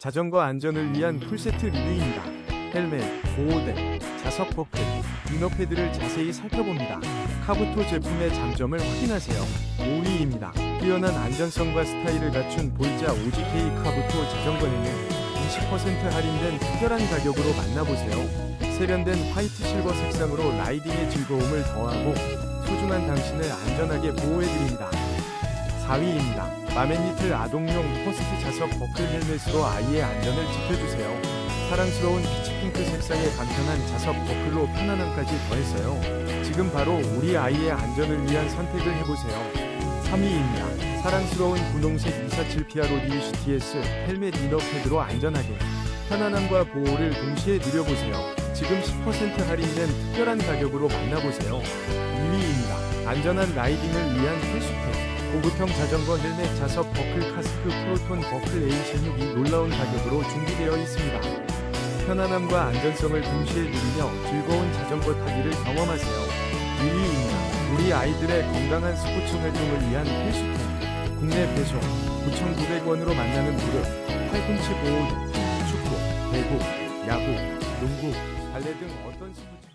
자전거 안전을 위한 풀세트 리뷰입니다. 헬멧, 보호대, 자석 버클, 이너패드를 자세히 살펴봅니다. 카부토 제품의 장점을 확인하세요. 5위입니다. 뛰어난 안전성과 스타일을 갖춘 볼자 OGK 카부토 자전거는 20% 할인된 특별한 가격으로 만나보세요. 세련된 화이트 실버 색상으로 라이딩의 즐거움을 더하고 소중한 당신을 안전하게 보호해드립니다. 4위입니다. 마맨니틀 아동용 퍼스트 자석 버클 헬멧으로 아이의 안전을 지켜주세요. 사랑스러운 피치핑크 색상의 간편한 자석 버클로 편안함까지 더했어요. 지금 바로 우리 아이의 안전을 위한 선택을 해보세요. 3위입니다. 사랑스러운 분홍색 247 피아로디 UCTS 헬멧 이너 패드로 안전하게 편안함과 보호를 동시에 누려보세요. 지금 10% 할인된 특별한 가격으로 만나보세요. 2위입니다. 안전한 라이딩을 위한 필수템. 고급형 자전거 헬멧 자석 버클 카스크 프로톤 버클 A16이 놀라운 가격으로 준비되어 있습니다. 편안함과 안전성을 동시에 누리며 즐거운 자전거 타기를 경험하세요. 1위입니다. 우리 아이들의 건강한 스포츠 활동을 위한 필수템. 국내 배송 9,900원으로 만나는 무릎, 팔꿈치 보호, 축구, 배구, 야구, 농구, 발레 등 어떤 스포츠